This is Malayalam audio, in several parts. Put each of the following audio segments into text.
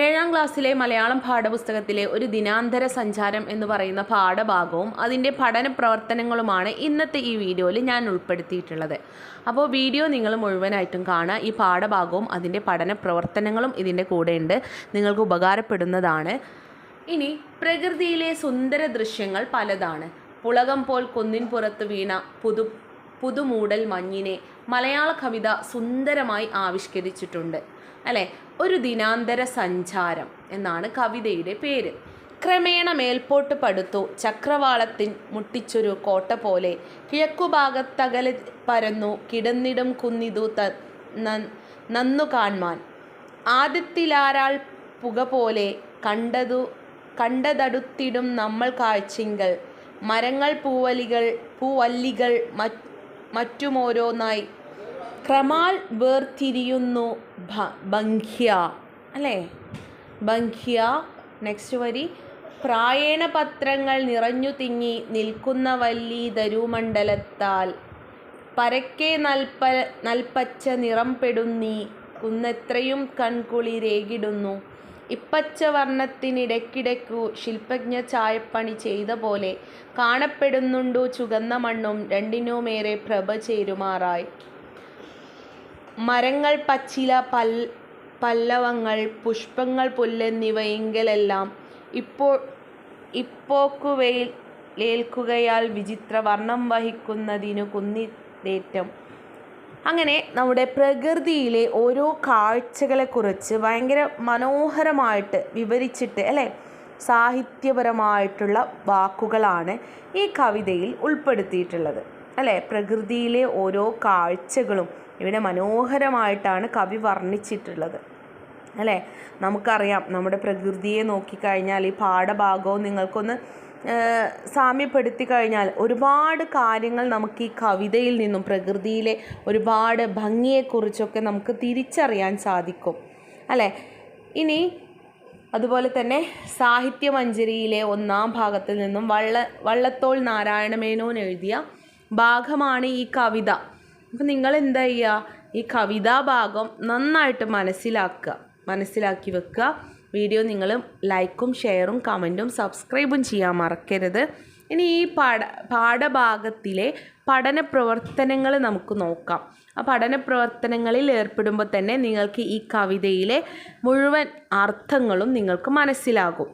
ഏഴാം ക്ലാസ്സിലെ മലയാളം പാഠപുസ്തകത്തിലെ ഒരു ദിനാന്തര സഞ്ചാരം എന്ന് പറയുന്ന പാഠഭാഗവും അതിന്റെ പഠന പ്രവർത്തനങ്ങളുമാണ് ഇന്നത്തെ ഈ വീഡിയോയിൽ ഞാൻ ഉൾപ്പെടുത്തിയിട്ടുള്ളത്. അപ്പോൾ വീഡിയോ നിങ്ങൾ മുഴുവനായിട്ടും കാണുക. ഈ പാഠഭാഗവും അതിന്റെ പഠന പ്രവർത്തനങ്ങളും ഇതിന്റെ കൂടെയുണ്ട്. നിങ്ങൾക്ക് ഉപകാരപ്പെടുന്നതാണ്. ഇനി പ്രകൃതിയിലെ സുന്ദര ദൃശ്യങ്ങൾ പലതാണ്. പുളകം പോൽ കുന്നിൻ പുറത്ത് വീണ പുതു പുതുമൂടൽ മഞ്ഞിനെ മലയാള കവിത സുന്ദരമായി ആവിഷ്കരിച്ചിട്ടുണ്ട്. അല്ലേ? ഒരു ദിനാന്തര സഞ്ചാരം എന്നാണ് കവിതയുടെ പേര്. ക്രമേണ മേൽപോട്ട് പടുത്തു ചക്രവാളത്തിൻ മുട്ടിച്ചൊരു കോട്ട പോലെ. കിഴക്കുഭാഗത്തകൽ പരന്നു കിടന്നിടും കുന്നിതു ത നന്നു കാൺമാൻ ആദ്യത്തിലാരാൾ പുക പോലെ കണ്ടതു കണ്ടതടുത്തിടും നമ്മൾ കാഴ്ചിങ്കൽ. മരങ്ങൾ പൂവലികൾ പൂവല്ലികൾ മറ്റ് മറ്റുമോരോന്നായി. ക്രമാൽ വേർതിരിയുന്നു ഭംഖ്യ അല്ലേ? ഭംഖ്യ നെക്സ്റ്റ് വരി. പ്രായേണ പത്രങ്ങൾ നിറഞ്ഞു തിങ്ങി നിൽക്കുന്ന വല്ലി ദരുമണ്ഡലത്താൽ പരക്കെ നൽപ്പ നൽപ്പച്ച നിറം പെടുന്നീ. കുന്നെത്രയും കൺകുളിരേകിടുന്നു ഇപ്പച്ച വർണത്തിനിടയ്ക്കിടയ്ക്കു ശില്പജ്ഞ ചായപ്പണി ചെയ്ത പോലെ കാണപ്പെടുന്നുണ്ടു ചുകന്ന മണ്ണും രണ്ടിനുമേറെ പ്രഭ ചേരുമാറായി. മരങ്ങൾ പച്ചില പല്ലവങ്ങൾ പുഷ്പങ്ങൾ പുല്ലെന്നിവയെങ്കിലെല്ലാം ഇപ്പോക്കുവയിലേൽക്കുകയാൽ വിചിത്ര വർണം വഹിക്കുന്നതിനു കുന്നിതേറ്റം. അങ്ങനെ നമ്മുടെ പ്രകൃതിയിലെ ഓരോ കാഴ്ചകളെക്കുറിച്ച് ഭയങ്കര മനോഹരമായിട്ട് വിവരിച്ചിട്ട് അല്ലേ? സാഹിത്യപരമായിട്ടുള്ള വാക്കുകളാണ് ഈ കവിതയിൽ ഉൾപ്പെടുത്തിയിട്ടുള്ളത് അല്ലേ? പ്രകൃതിയിലെ ഓരോ കാഴ്ചകളും ഇവിടെ മനോഹരമായിട്ടാണ് കവി വർണിച്ചിട്ടുള്ളത് അല്ലേ? നമുക്കറിയാം നമ്മുടെ പ്രകൃതിയെ നോക്കിക്കഴിഞ്ഞാൽ ഈ പാഠഭാഗവും നിങ്ങൾക്കൊന്ന് സാമ്യപ്പെടുത്തി കഴിഞ്ഞാൽ ഒരുപാട് കാര്യങ്ങൾ നമുക്ക് ഈ കവിതയിൽ നിന്നും പ്രകൃതിയിലെ ഒരുപാട് ഭംഗിയെക്കുറിച്ചൊക്കെ നമുക്ക് തിരിച്ചറിയാൻ സാധിക്കും. അല്ലേ? ഇനി അതുപോലെ തന്നെ സാഹിത്യമഞ്ജരിയിലെ ഒന്നാം ഭാഗത്തിൽ നിന്നും വള്ള വള്ളത്തോൾ നാരായണമേനോൻ എഴുതിയ ഭാഗമാണ് ഈ കവിത. അപ്പം നിങ്ങൾ എന്താ ചെയ്യുക? ഈ കവിതാ ഭാഗം നന്നായിട്ട് മനസ്സിലാക്കുക മനസ്സിലാക്കി വെക്കുക. വീഡിയോ നിങ്ങൾ ലൈക്കും ഷെയറും കമന്റും സബ്സ്ക്രൈബും ചെയ്യാൻ മറക്കരുത്. ഇനി ഈ പാഠ പാഠഭാഗത്തിലെ പഠന പ്രവർത്തനങ്ങൾ നമുക്ക് നോക്കാം. ആ പഠന പ്രവർത്തനങ്ങളിൽ ഏർപ്പെടുമ്പോൾ തന്നെ നിങ്ങൾക്ക് ഈ കവിതയിലെ മുഴുവൻ അർത്ഥങ്ങളും നിങ്ങൾക്ക് മനസ്സിലാകും.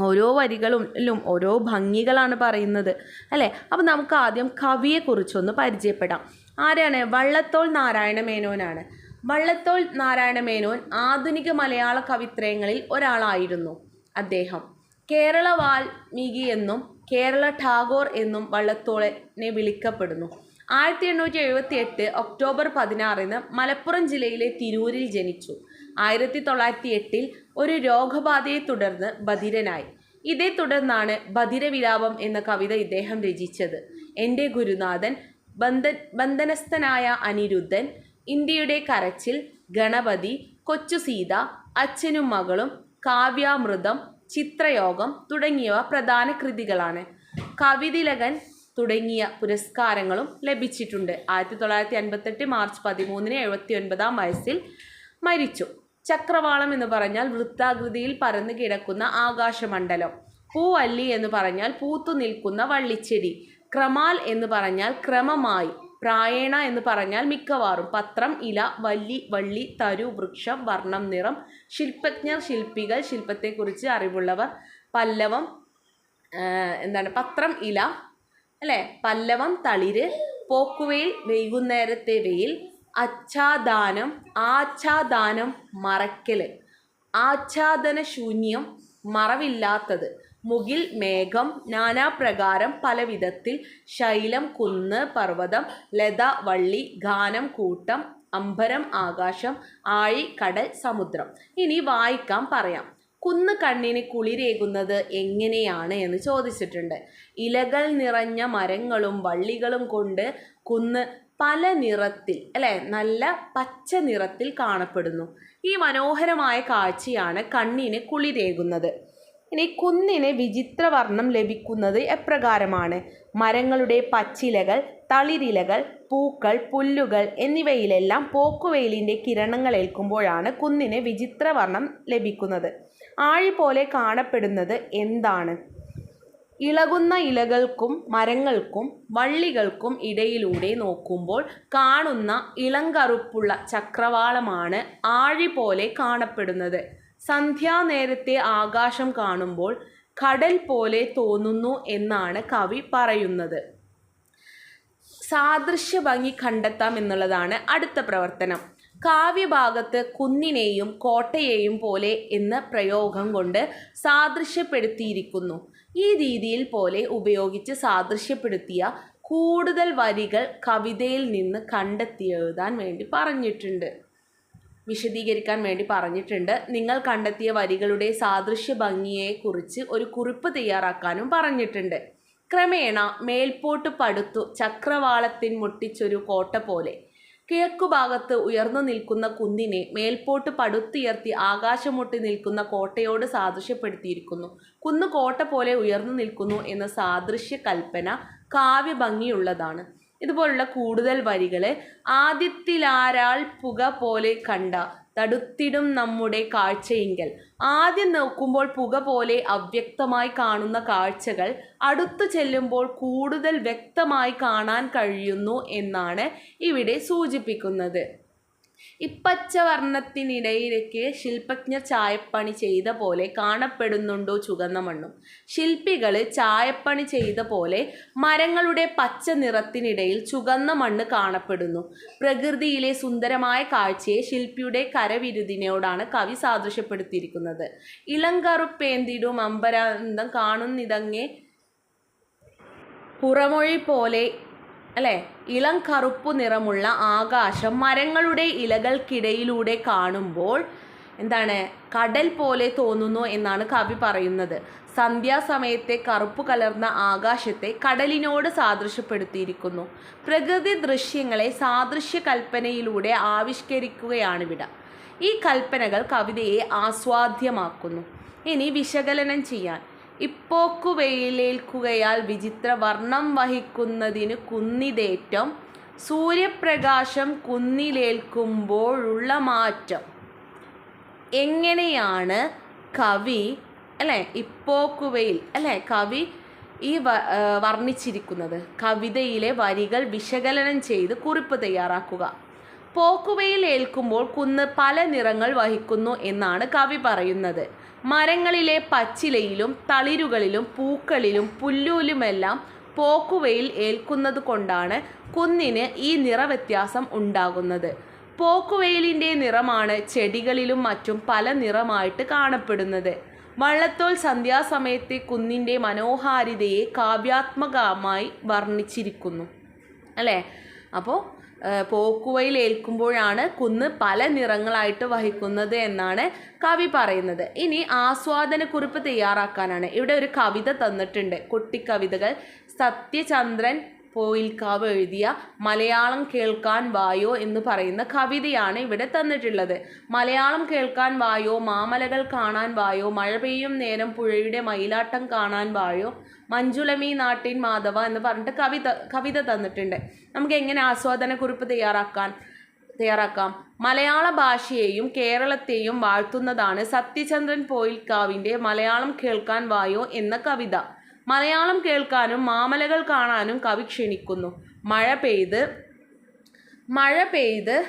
ഓരോ വരികളിലും ഓരോ ഭംഗികളാണ് പറയുന്നത് അല്ലേ? അപ്പോൾ നമുക്ക് ആദ്യം കവിയെക്കുറിച്ചൊന്ന് പരിചയപ്പെടാം. ആരാണ്? വള്ളത്തോൾ നാരായണ മേനോനാണ് വള്ളത്തോൾ നാരായണമേനോൻ ആധുനിക മലയാള കവിത്രയങ്ങളിൽ ഒരാളായിരുന്നു. അദ്ദേഹം കേരള വാൽമീകി എന്നും കേരള ടാഗോർ എന്നും വള്ളത്തോളിനെ വിളിക്കപ്പെടുന്നു. ആയിരത്തി എണ്ണൂറ്റി എഴുപത്തി എട്ട് ഒക്ടോബർ പതിനാറിന് മലപ്പുറം ജില്ലയിലെ തിരൂരിൽ ജനിച്ചു. ആയിരത്തി തൊള്ളായിരത്തി എട്ടിൽ ഒരു രോഗബാധയെ തുടർന്ന് ബധിരനായി. ഇതേ തുടർന്നാണ് ബധിരവിലാപം എന്ന കവിത ഇദ്ദേഹം രചിച്ചത്. എന്റെ ഗുരുനാഥൻ ബന്ധ ബന്ധനസ്ഥനായ അനിരുദ്ധൻ ഇന്ത്യയുടെ കരച്ചിൽ ഗണപതി കൊച്ചു സീത അച്ഛനും മകളും കാവ്യാമൃതം ചിത്രയോഗം തുടങ്ങിയവ പ്രധാന കൃതികളാണ്. കവിതിലകൻ തുടങ്ങിയ പുരസ്കാരങ്ങളും ലഭിച്ചിട്ടുണ്ട്. ആയിരത്തി തൊള്ളായിരത്തി അൻപത്തെട്ട് മാർച്ച് പതിമൂന്നിന് എഴുപത്തി ഒൻപതാം വയസ്സിൽ മരിച്ചു. ചക്രവാളം എന്ന് പറഞ്ഞാൽ വൃത്താകൃതിയിൽ പരന്നു കിടക്കുന്ന ആകാശമണ്ഡലം. പൂവല്ലി എന്ന് പറഞ്ഞാൽ പൂത്തു നിൽക്കുന്ന വള്ളിച്ചെടി. ക്രമാൽ എന്ന് പറഞ്ഞാൽ ക്രമമായി പ്രായേണ എന്ന് പറഞ്ഞാൽ മിക്കവാറും പത്രം ഇല വല്ലി വള്ളി തരു വൃക്ഷം വർണം നിറം ശില്പജ്ഞർ ശില്പികൾ ശില്പത്തെക്കുറിച്ച് അറിവുള്ളവർ പല്ലവം എന്താണ് പത്രം ഇല അല്ലേ? പല്ലവം തളിര് പോക്കുവെയിൽ വൈകുന്നേരത്തെ വെയിൽ അച്ഛാദാനം ആച്ഛാദാനം മറയ്ക്കൽ ആച്ഛാദന ശൂന്യം മറവില്ലാത്തത്. മുകിൽ മേഘം നാനാപ്രകാരം പല വിധത്തിൽ ശൈലം കുന്ന് പർവതം ലത വള്ളി ഗാനം കൂട്ടം അംബരം ആകാശം ആഴി കടൽ സമുദ്രം. ഇനി വായിക്കാൻ പറയാം. കുന്ന് കണ്ണിന് കുളിരേകുന്നത് എങ്ങനെയാണ് എന്ന് ചോദിച്ചിട്ടുണ്ട്. ഇലകൾ നിറഞ്ഞ മരങ്ങളും വള്ളികളും കൊണ്ട് കുന്ന് പല നിറത്തിൽ അല്ലേ? നല്ല പച്ച നിറത്തിൽ കാണപ്പെടുന്നു. ഈ മനോഹരമായ കാഴ്ചയാണ് കണ്ണിന് കുളിരേകുന്നത്. ഇനി കുന്നിന് വിചിത്രവർണം ലഭിക്കുന്നത് എപ്രകാരമാണ്? മരങ്ങളുടെ പച്ചിലകൾ തളിരിലകൾ പൂക്കൾ പുല്ലുകൾ എന്നിവയിലെല്ലാം പോക്കുവെയിലിന്റെ കിരണങ്ങൾ ഏൽക്കുമ്പോഴാണ് കുന്നിന് വിചിത്രവർണം ലഭിക്കുന്നത്. ആഴി പോലെ കാണപ്പെടുന്നത് എന്താണ്? ഇളകുന്ന ഇലകൾക്കും മരങ്ങൾക്കും വള്ളികൾക്കും ഇടയിലൂടെ നോക്കുമ്പോൾ കാണുന്ന ഇളങ്കറുപ്പുള്ള ചക്രവാളമാണ് ആഴി പോലെ കാണപ്പെടുന്നത്. സന്ധ്യാനേരത്തെ ആകാശം കാണുമ്പോൾ കടൽ പോലെ തോന്നുന്നു എന്നാണ് കവി പറയുന്നത്. സാദൃശ്യ ഭംഗി കണ്ടെത്താം എന്നുള്ളതാണ് അടുത്ത പ്രവർത്തനം. കാവ്യഭാഗത്ത് കുന്നിനെയും കോട്ടയെയും പോലെ എന്ന പ്രയോഗം കൊണ്ട് സാദൃശ്യപ്പെടുത്തിയിരിക്കുന്നു. ഈ രീതിയിൽ പോലെ ഉപയോഗിച്ച് സാദൃശ്യപ്പെടുത്തിയ കൂടുതൽ വരികൾ കവിതയിൽ നിന്ന് കണ്ടെത്തി എഴുതാൻ വേണ്ടി പറഞ്ഞിട്ടുണ്ട്. വിശദീകരിക്കാൻ വേണ്ടി പറഞ്ഞിട്ടുണ്ട്. നിങ്ങൾ കണ്ടെത്തിയ വരികളുടെ സാദൃശ്യ ഭംഗിയെക്കുറിച്ച് ഒരു കുറിപ്പ് തയ്യാറാക്കാനും പറഞ്ഞിട്ടുണ്ട്. ക്രമേണ മേൽപോട്ട് പടുത്തു ചക്രവാളത്തിൻ മുട്ടിച്ചൊരു കോട്ട പോലെ. കിഴക്കുഭാഗത്ത് ഉയർന്നു നിൽക്കുന്ന കുന്നിനെ മേൽപോട്ട് പടുത്തുയർത്തി ആകാശമുട്ടി നിൽക്കുന്ന കോട്ടയോട് സാദൃശ്യപ്പെടുത്തിയിരിക്കുന്നു. കുന്ന് കോട്ട പോലെ ഉയർന്നു നിൽക്കുന്നു എന്ന സാദൃശ്യ കൽപ്പന കാവ്യഭംഗിയുള്ളതാണ്. ഇതുപോലുള്ള കൂടുതൽ വരികൾ ആദ്യത്തിലാരാൾ പുക പോലെ കണ്ട തടുത്തിടും നമ്മുടെ കാഴ്ചയെങ്കിൽ. ആദ്യം നോക്കുമ്പോൾ പുക പോലെ അവ്യക്തമായി കാണുന്ന കാഴ്ചകൾ അടുത്തു ചെല്ലുമ്പോൾ കൂടുതൽ വ്യക്തമായി കാണാൻ കഴിയുന്നു എന്നാണ് ഇവിടെ സൂചിപ്പിക്കുന്നത്. ഇപ്പച്ച വർണത്തിനിടയിലേക്ക് ശില്പജ്ഞർ ചായപ്പണി ചെയ്ത പോലെ കാണപ്പെടുന്നുണ്ടോ ചുവന്ന മണ്ണും. ശില്പികൾ ചായപ്പണി ചെയ്ത പോലെ മരങ്ങളുടെ പച്ച നിറത്തിനിടയിൽ ചുവന്ന മണ്ണ് കാണപ്പെടുന്നു. പ്രകൃതിയിലെ സുന്ദരമായ കാഴ്ചയെ ശില്പിയുടെ കരവിരുതിനോടാണ് കവി സാദൃശ്യപ്പെടുത്തിയിരിക്കുന്നത്. ഇളങ്കറുപ്പേന്തിടും അമ്പരാന്തം കാണുന്നിതങ്ങേ. പുറമൊഴി പോലെ അല്ലേ? ഇളം കറുപ്പു നിറമുള്ള ആകാശം മരങ്ങളുടെ ഇലകൾക്കിടയിലൂടെ കാണുമ്പോൾ എന്താണ്? കടൽ പോലെ തോന്നുന്നു എന്നാണ് കവി പറയുന്നത്. സന്ധ്യാസമയത്തെ കറുപ്പ് കലർന്ന ആകാശത്തെ കടലിനോട് സാദൃശ്യപ്പെടുത്തിയിരിക്കുന്നു. പ്രകൃതി ദൃശ്യങ്ങളെ സാദൃശ്യ കൽപ്പനയിലൂടെ ആവിഷ്കരിക്കുകയാണ് വിട. ഈ കൽപ്പനകൾ കവിതയെ ആസ്വാദ്യമാക്കുന്നു. ഇനി വിശകലനം ചെയ്യാൻ. ഇപ്പോക്കു വെയിലേൽക്കുകയാൽ വിചിത്ര വർണം വഹിക്കുന്നതിന് കുന്നിതേറ്റം സൂര്യപ്രകാശം കുന്നിലേൽക്കുമ്പോഴുള്ള മാറ്റം. എങ്ങനെയാണ് കവി അല്ലേ ഇപ്പോക്കുവയിൽ അല്ലേ കവി ഈ വർണിച്ചിരിക്കുന്നത്? കവിതയിലെ വരികൾ വിശകലനം ചെയ്ത് കുറിപ്പ് തയ്യാറാക്കുക. പോക്കുവയിൽ ഏൽക്കുമ്പോൾ കുന്ന് പല നിറങ്ങൾ വഹിക്കുന്നു എന്നാണ് കവി പറയുന്നത്. മരങ്ങളിലെ പച്ചിലയിലും തളിരുകളിലും പൂക്കളിലും പുല്ലൂലുമെല്ലാം പോക്കുവയിൽ ഏൽക്കുന്നത് കൊണ്ടാണ് കുന്നിന് ഈ നിറവ്യത്യാസം ഉണ്ടാകുന്നത്. പോക്കുവെയിലിന്റെ നിറമാണ് ചെടികളിലും മറ്റും പല നിറമായിട്ട് കാണപ്പെടുന്നത്. വള്ളത്തോൾ സന്ധ്യാസമയത്തെ കുന്നിന്റെ മനോഹാരിതയെ കാവ്യാത്മകമായി വർണിച്ചിരിക്കുന്നു. അല്ലേ? അപ്പോൾ പോക്കുവയിൽ ഏൽക്കുമ്പോഴാണ് കുന്ന് പല നിറങ്ങളായിട്ട് വഹിക്കുന്നത് എന്നാണ് കവി പറയുന്നത്. ഇനി ആസ്വാദനക്കുറിപ്പ് തയ്യാറാക്കാനാണ്. ഇവിടെ ഒരു കവിത തന്നിട്ടുണ്ട്. കുട്ടിക്കവിതകൾ. സത്യചന്ദ്രൻ പോയിൽക്കാവ് എഴുതിയ മലയാളം കേൾക്കാൻ വായോ എന്ന് പറയുന്ന കവിതയാണ് ഇവിടെ തന്നിട്ടുള്ളത്. മലയാളം കേൾക്കാൻ വായോ മാമലകൾ കാണാൻ വായോ മഴ പെയ്യും നേരം പുഴയുടെ മയിലാട്ടം കാണാൻ വായോ മഞ്ജുളമി നാട്ടിൻ മാധവ എന്ന് പറഞ്ഞിട്ട് കവിത കവിത തന്നിട്ടുണ്ട്. നമുക്ക് എങ്ങനെ ആസ്വാദനക്കുറിപ്പ് തയ്യാറാക്കാൻ തയ്യാറാക്കാം? മലയാള ഭാഷയെയും കേരളത്തെയും വാഴ്ത്തുന്നതാണ് സത്യചന്ദ്രൻ പോയിൽക്കാവിന്റെ മലയാളം കേൾക്കാൻ വായോ എന്ന കവിത. മലയാളം കേൾക്കാനും മാമലകൾ കാണാനും കവി ക്ഷണിക്കുന്നു. മഴ പെയ്ത് മഴ പെയ്ത്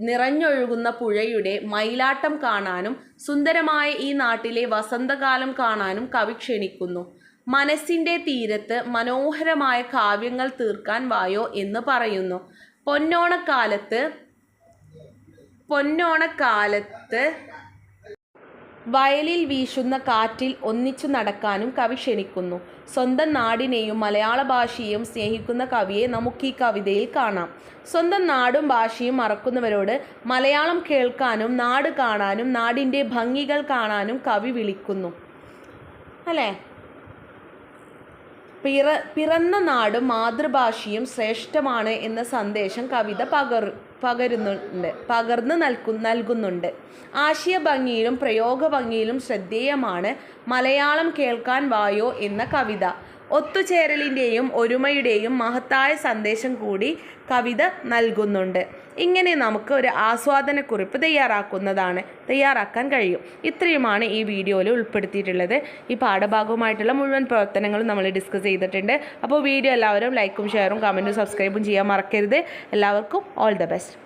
നിറഞ്ഞൊഴുകുന്ന പുഴയുടെ മയിലാട്ടം കാണാനും സുന്ദരമായ ഈ നാട്ടിലെ വസന്തകാലം കാണാനും കവി ക്ഷണിക്കുന്നു. മനസ്സിന്റെ തീരത്ത് മനോഹരമായ കാവ്യങ്ങൾ തീർക്കാൻ വായോ എന്ന് പറയുന്നു. പൊന്നോണക്കാലത്ത് പൊന്നോണക്കാലത്ത് വയലിൽ വീശുന്ന കാറ്റിൽ ഒന്നിച്ചു നടക്കാനും കവി ക്ഷണിക്കുന്നു. സ്വന്തം നാടിനെയും മലയാള ഭാഷയെയും സ്നേഹിക്കുന്ന കവിയെ നമുക്ക് ഈ കവിതയിൽ കാണാം. സ്വന്തം നാടും ഭാഷയും മറക്കുന്നവരോട് മലയാളം കേൾക്കാനും നാട് കാണാനും നാടിന്റെ ഭംഗികൾ കാണാനും കവി വിളിക്കുന്നു. അല്ലേ? പിറ പിറന്ന നാടും മാതൃഭാഷയും ശ്രേഷ്ഠമാണ് എന്ന സന്ദേശം കവിത പകർ പകരുന്നുണ്ട് പകർന്നു നൽകു നൽകുന്നുണ്ട്. ആശയ ഭംഗിയിലും പ്രയോഗ ഭംഗിയിലും ശ്രദ്ധേയമാണ് മലയാളം കേൾക്കാൻ വായോ എന്ന കവിത. ഒത്തുചേരലിന്റെയും ഒരുമയുടെയും മഹത്തായ സന്ദേശം കൂടി കവിത നൽകുന്നുണ്ട്. ഇങ്ങനെ നമുക്ക് ഒരു ആസ്വാദനക്കുറിപ്പ് തയ്യാറാക്കുന്നതാണ്. തയ്യാറാക്കാൻ കഴിയും. ഇത്രയുമാണ് ഈ വീഡിയോയിൽ ഉൾപ്പെടുത്തിയിട്ടുള്ളത്. ഈ പാഠഭാഗവുമായിട്ടുള്ള മുഴുവൻ പ്രവർത്തനങ്ങളും നമ്മൾ ഡിസ്കസ് ചെയ്തിട്ടുണ്ട്. അപ്പോൾ വീഡിയോ എല്ലാവരും ലൈക്കും ഷെയറും കമന്റും സബ്സ്ക്രൈബും ചെയ്യാൻ മറക്കരുത്. എല്ലാവർക്കും ഓൾ ദ ബെസ്റ്റ്